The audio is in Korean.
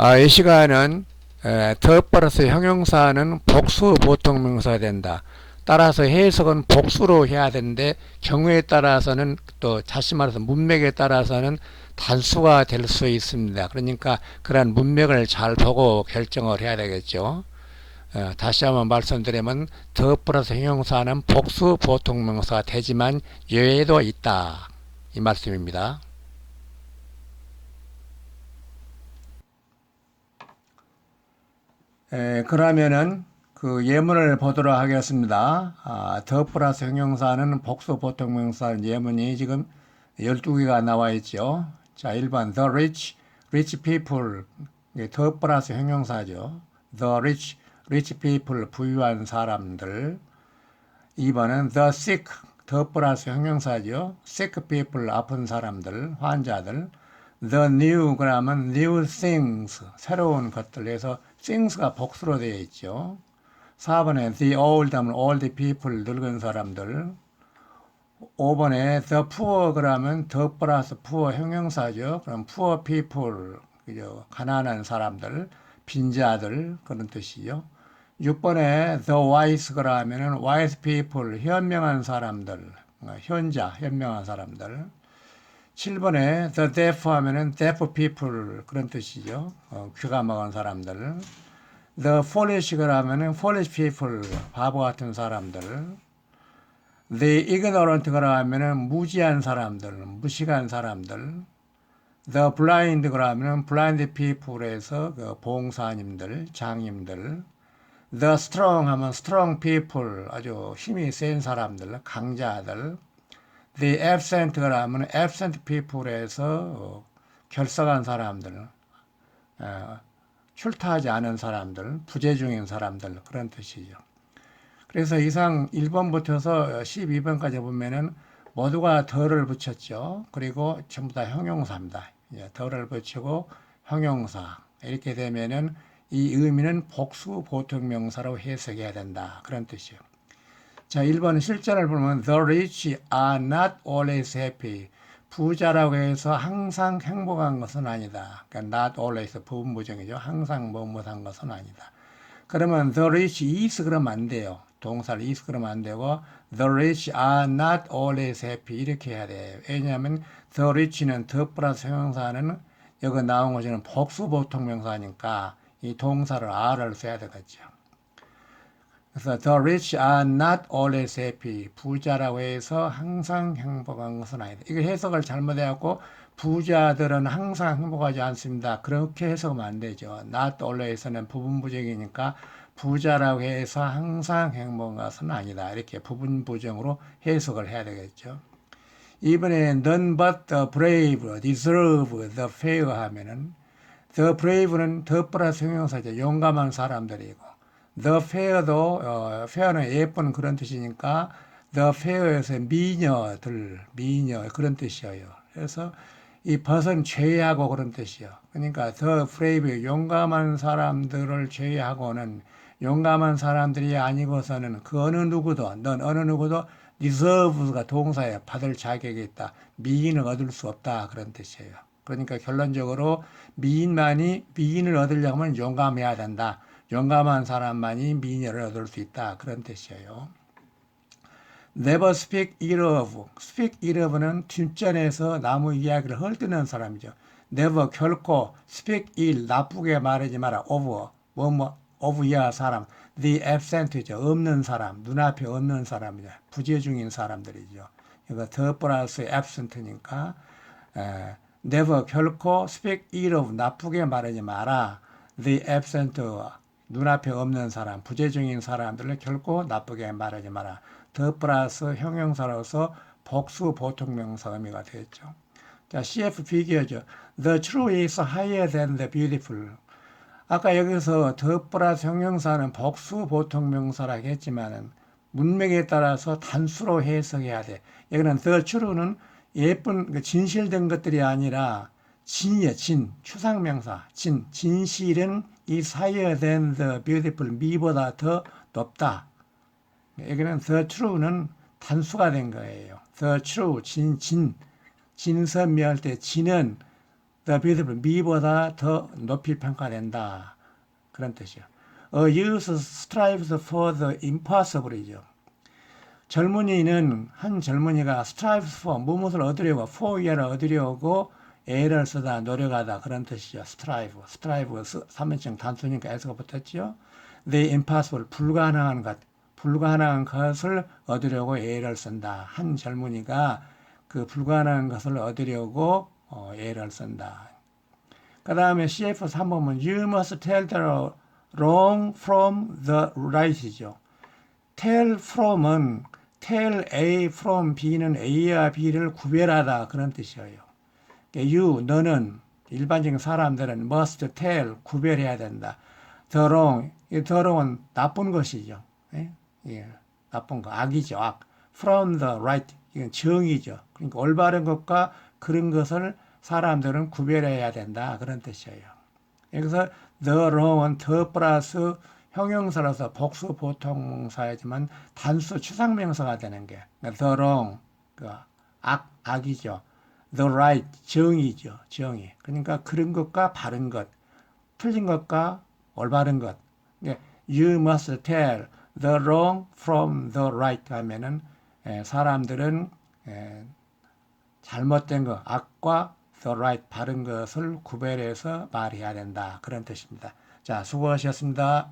아, 이 시간은 에, 더 플러스 형용사는 복수 보통 명사가 된다. 따라서 해석은 복수로 해야 되는데 경우에 따라서는 또 다시 말해서 문맥에 따라서는 단수가 될 수 있습니다. 그러니까 그런 문맥을 잘 보고 결정을 해야 되겠죠. 어, 다시 한번 말씀드리면 더 플러스 형용사는 복수 보통명사가 되지만 예외도 있다. 이 말씀입니다. 에, 그러면은 그 예문을 보도록 하겠습니다. 아, 더 플러스 형용사는 복수 보통 명사 예문이 지금 12개가 나와 있죠. 자, 1번 the rich, rich people 더 플러스 형용사죠. the rich, rich people 부유한 사람들. 2번은 the sick 더 플러스 형용사죠. sick people 아픈 사람들, 환자들. The new 그러면 new things 새로운 것들 해서 things가 복수로 되어 있죠. 4번에 the old 하면 old people 늙은 사람들 5번에 the poor 그러면 the 플러스 poor 형용사죠. 그럼 poor people 그죠? 가난한 사람들 빈자들 그런 뜻이죠. 6번에 the wise 그러면은 wise people 현명한 사람들 어, 현자 현명한 사람들 7번에 the deaf 하면은 deaf people 그런 뜻이죠. 어, 귀가 먹은 사람들. the foolish 그러면은 foolish people 바보 같은 사람들. the ignorant 그러면은 무지한 사람들, 무식한 사람들. the blind 그러면은 blind people에서 그 봉사님들, 장님들. the strong 하면 strong people 아주 힘이 센 사람들, 강자들. The absent 그러면 absent people에서 어, 결석한 사람들, 어, 출타하지 않은 사람들, 부재 중인 사람들 그런 뜻이죠. 그래서 이상 1번부터서 12번까지 보면은 모두가 더를 붙였죠. 그리고 전부 다 형용사입니다. 예, 더를 붙이고 형용사 이렇게 되면은 이 의미는 복수 보통명사로 해석해야 된다 그런 뜻이에요. 자, 1번 실전을 보면 the rich are not always happy. 부자라고 해서 항상 행복한 것은 아니다. 그러니까 not always 부분부정이죠. 항상 뭐뭐한 것은 아니다. 그러면 the rich is 그러면 안 돼요. 동사를 is 그러면 안 되고 the rich are not always happy 이렇게 해야 돼요. 왜냐하면 the rich는 the 플러스 형용사는 여기 나온 것은 복수 보통 명사니까 이 동사를 are를 써야 되겠죠. 그래서 the rich are not always happy. 부자라고 해서 항상 행복한 것은 아니다. 이거 해석을 잘못해갖고 부자들은 항상 행복하지 않습니다. 그렇게 해석하면 안 되죠. not always는 부분부정이니까 부자라고 해서 항상 행복한 것은 아니다. 이렇게 부분부정으로 해석을 해야 되겠죠. 이번에 none but the brave deserve the fair 하면은 the brave는 더 플러스 형용사죠. 용감한 사람들이고 the fair도 어, fair는 예쁜 그런 뜻이니까 the fair에서 미녀들 미녀 그런 뜻이에요. 그래서 이 벗은 제외하고 그런 뜻이요. 그러니까 the brave 용감한 사람들을 제외하고는 용감한 사람들이 아니고서는 그 어느 누구도 넌 어느 누구도 deserve가 동사에 받을 자격이 있다. 미인을 얻을 수 없다 그런 뜻이에요. 그러니까 결론적으로 미인만이 미인을 얻으려면 하 용감해야 된다. 용감한 사람만이 미녀를 얻을 수 있다. 그런 뜻이에요. Never speak ill of. speak ill of는 뒷전에서 나무 이야기를 헐뜯는 사람이죠. Never 결코 speak ill 나쁘게 말하지 마라. of 뭐뭐 of 이하 사람. The absent죠. 없는 사람. 눈앞에 없는 사람이죠. 부재 중인 사람들이죠. 이거 더 플러스 absent니까 에, never 결코 speak ill of 나쁘게 말하지 마라. The absent 눈앞에 없는 사람, 부재 중인 사람들을 결코 나쁘게 말하지 마라. 더 플러스 형용사로서 복수 보통명사 의미가 되겠죠. 자, CF 비교죠. The true is higher than the beautiful. 아까 여기서 더 플러스 형용사는 복수 보통명사라고 했지만은 문맥에 따라서 단수로 해석해야 돼. 여기는 the true는 예쁜 그 진실된 것들이 아니라 진이야 진 추상명사 진 진실은 is higher than the beautiful 미보다 더 높다. 여기는 the true는 단수가 된 거예요. the true 진 진 진선미할 때 진은 the beautiful 미보다 더 높이 평가된다. 그런 뜻이요. A youth strives for the impossible이죠. 젊은이는 한 젊은이가 strives for 무엇을 얻으려고 for 얘를 얻으려고 애를 쓰다 노력하다 그런 뜻이죠. strive, strive 삼인칭 단수니까 s가 붙었죠. The impossible 불가능한 것, 불가능한 것을 얻으려고 애를 쓴다. 한 젊은이가 그 불가능한 것을 얻으려고 어, 애를 쓴다. 그 다음에 CF 3번은 You must tell the wrong from the right이죠. tell from은 tell A from B는 A와 B를 구별하다 그런 뜻이에요. You 너는 일반적인 사람들은 must tell 구별해야 된다. wrong 이 wrong은 나쁜 것이죠. 예? 예, 나쁜 거 악이죠. 악. from the right 이건 정의죠. 그러니까 올바른 것과 그런 것을 사람들은 구별해야 된다 그런 뜻이에요. 여기서 the wrong은 the 플러스 형용사로서 복수 보통사이지만 단수 추상명사가 되는 게 the wrong 그 악, 악이죠. The right 정의죠. 정의. 그러니까 그런 것과 바른 것, 틀린 것과 올바른 것. 그러니까 you must tell the wrong from the right 하면은 에, 사람들은 에, 잘못된 것, 악과 the right 바른 것을 구별해서 말해야 된다. 그런 뜻입니다. 자, 수고하셨습니다.